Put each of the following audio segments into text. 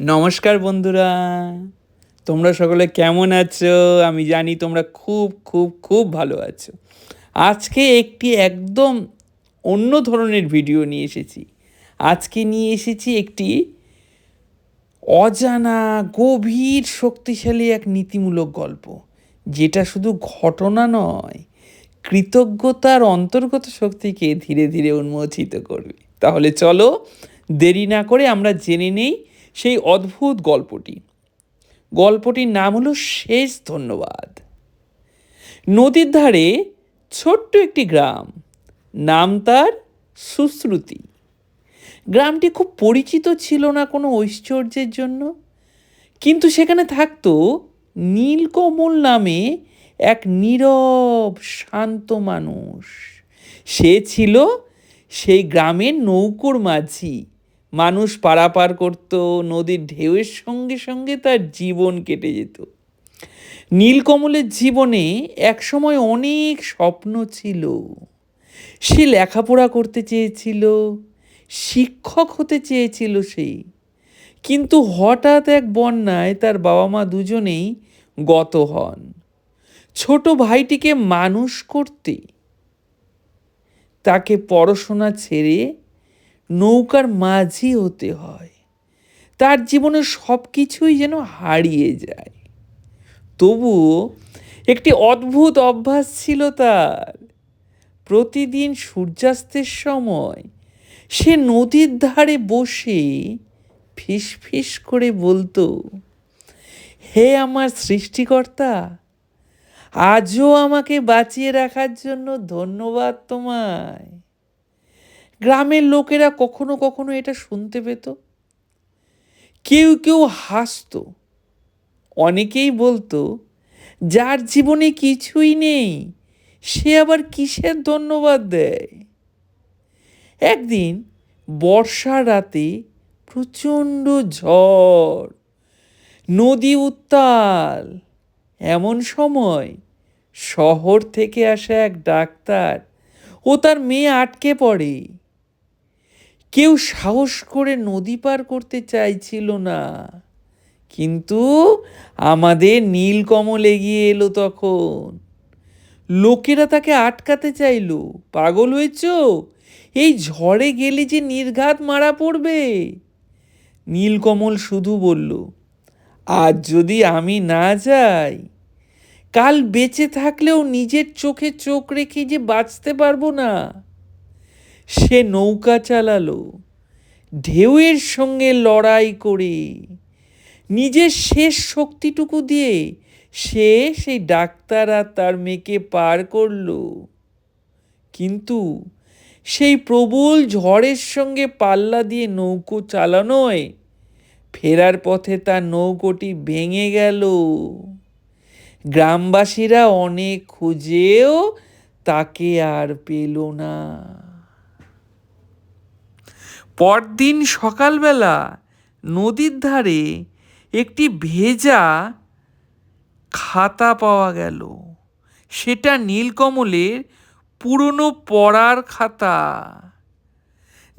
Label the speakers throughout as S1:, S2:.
S1: নমস্কার বন্ধুরা। তোমরা সকলে কেমন আছো? আমি জানি তোমরা খুব খুব খুব ভালো আছো। আজকে একটি একদম অন্য ধরনের ভিডিও নিয়ে এসেছি। আজকে নিয়ে এসেছি একটি অজানা, গভীর, শক্তিশালী এক নীতিমূলক গল্প। যেটা শুধু ঘটনা নয়, কৃতজ্ঞতার অন্তর্গত শক্তিকে ধীরে ধীরে উন্মোচিত করবে। তাহলে চলো দেরি না করে আমরা জেনে নেই সেই অদ্ভুত গল্পটি। গল্পটির নাম হলো শেষ ধন্যবাদ। নদীর ধারে ছোট্ট একটি গ্রাম, নাম তার সুশ্রুতি। গ্রামটি খুব পরিচিত ছিল না কোনো ঐশ্বর্যের জন্য, কিন্তু সেখানে থাকতো নীলকমল নামে এক নীরব, শান্ত মানুষ। সে ছিল সেই গ্রামের নৌকোর মাঝি। মানুষ পারাপার করত, নদীর ঢেউয়ের সঙ্গে সঙ্গে তার জীবন কেটে যেত। নীলকমলের জীবনে একসময় অনেক স্বপ্ন ছিল। সে লেখাপড়া করতে চেয়েছিল, শিক্ষক হতে চেয়েছিল সে। কিন্তু হঠাৎ এক বন্যায় তার বাবা মা দুজনেই গত হন। ছোট ভাইটিকে মানুষ করতে। তাকে পড়াশোনা ছেড়ে নৌকার মাঝি হতে হয়। তার জীবনে সব কিছুই যেন হারিয়ে যায়। তবুও একটি অদ্ভুত অভ্যাস ছিল তার। প্রতিদিন সূর্যাস্তের সময় সে নদীর ধারে বসে ফিস করে বলতো, হে আমার সৃষ্টিকর্তা, আজও আমাকে বাঁচিয়ে রাখার জন্য ধন্যবাদ তোমায়। গ্রামের লোকেরা কখনো কখনো এটা শুনতে পেত। কেউ কেউ হাসতো। অনেকেই বলতো, যার জীবনে কিছুই নেই, সে আবার কিসের ধন্যবাদ দেয়? একদিন বর্ষার রাতে প্রচণ্ড ঝড়, নদী উত্তাল। এমন সময় শহর থেকে আসা এক ডাক্তার ও তার মেয়ে আটকে পড়ে। কেউ সাহস করে নদী পার করতে চাইছিল না। কিন্তু আমাদের নীলকমল এগিয়ে এলো তখন। লোকেরা তাকে আটকাতে চাইল। পাগল হয়েছ? এই ঝড়ে গেলে যে নির্ঘাত মারা পড়বে। নীলকমল শুধু বলল, আজ যদি আমি না যাই, কাল বেঁচে থাকলেও নিজের চোখে চোখ রেখে যে বাঁচতে পারব না। সে নৌকা চালালো, ঢেউয়ের সঙ্গে লড়াই করে। নিজের শেষ শক্তিটুকু দিয়ে সে সেই ডাক্তার আর তার মেয়েকে পার করল। কিন্তু সেই প্রবল ঝড়ের সঙ্গে পাল্লা দিয়ে নৌকো চালানোয় ফেরার পথে তার নৌকোটি ভেঙে গেল। গ্রামবাসীরা অনেক খুঁজেও তাকে আর পেল না। পরদিন সকালবেলা নদীর ধারে একটি ভেজা খাতা পাওয়া গেল। সেটা নীলকমলের পুরনো পড়ার খাতা,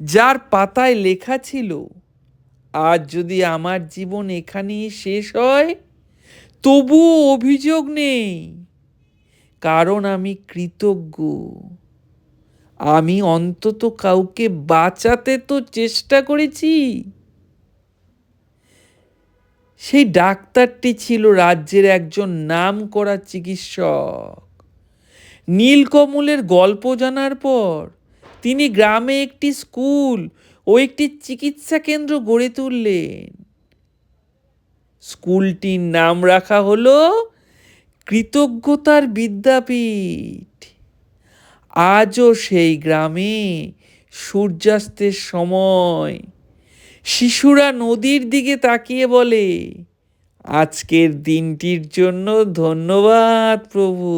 S1: যার পাতায় লেখা ছিল, আজ যদি আমার জীবন এখানেই শেষ হয়, তবুও অভিযোগ নেই, কারণ আমি কৃতজ্ঞ। আমি অন্তত কাউকে বাঁচাতে তো চেষ্টা করেছি। সেই ডাক্তারটি ছিল রাজ্যের একজন নাম করা চিকিৎসক। নীলকমলের গল্প জানার পর তিনি গ্রামে একটি স্কুল ও একটি চিকিৎসা কেন্দ্র গড়ে তুললেন। স্কুলটির নাম রাখা হলো কৃতজ্ঞতার বিদ্যাপীঠ। আজও সেই গ্রামে সূর্যাস্তের সময়। শিশুরা নদীর দিকে তাকিয়ে বলে, আজকের দিনটির জন্য ধন্যবাদ প্রভু।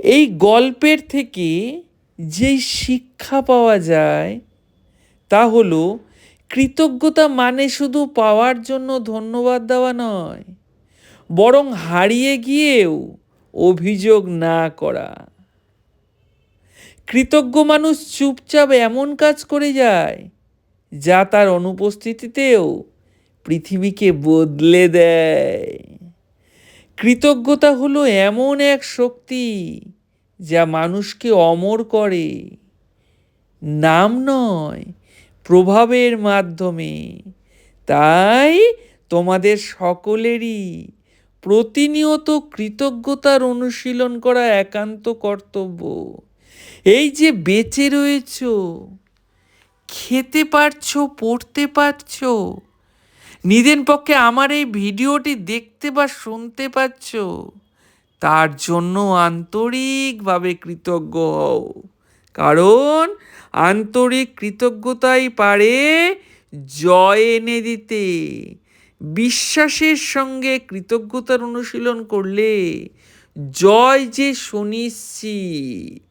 S1: এই গল্পের থেকে যেই শিক্ষা পাওয়া যায়, তা হলো কৃতজ্ঞতা মানে শুধু পাওয়ার জন্য ধন্যবাদ দেওয়া নয়, বরং হারিয়ে গিয়েও অভিযোগ না করা। কৃতজ্ঞ মানুষ চুপচাপ এমন কাজ করে যায়, যা তার অনুপস্থিতিতেও পৃথিবীকে বদলে দেয়। কৃতজ্ঞতা হলো এমন এক শক্তি যা মানুষকে অমর করে। নাম নয়, প্রভাবের মাধ্যমে। তাই তোমাদের সকলেরই প্রতিনিয়ত কৃতজ্ঞতার অনুশীলন করা একান্ত কর্তব্য। এই যে বেঁচে রয়েছ, খেতে পারছ, পড়তে পারছ নিজের পক্ষে আমার এই ভিডিওটি দেখতে বা শুনতে পাচ্ছ, তার জন্য আন্তরিকভাবে কৃতজ্ঞ হও। কারণ আন্তরিক কৃতজ্ঞতাই পারে জয় এনে দিতে। বিশ্বাসের সঙ্গে কৃতজ্ঞতার অনুশীলন করলে জয় যে সুনিশ্চিত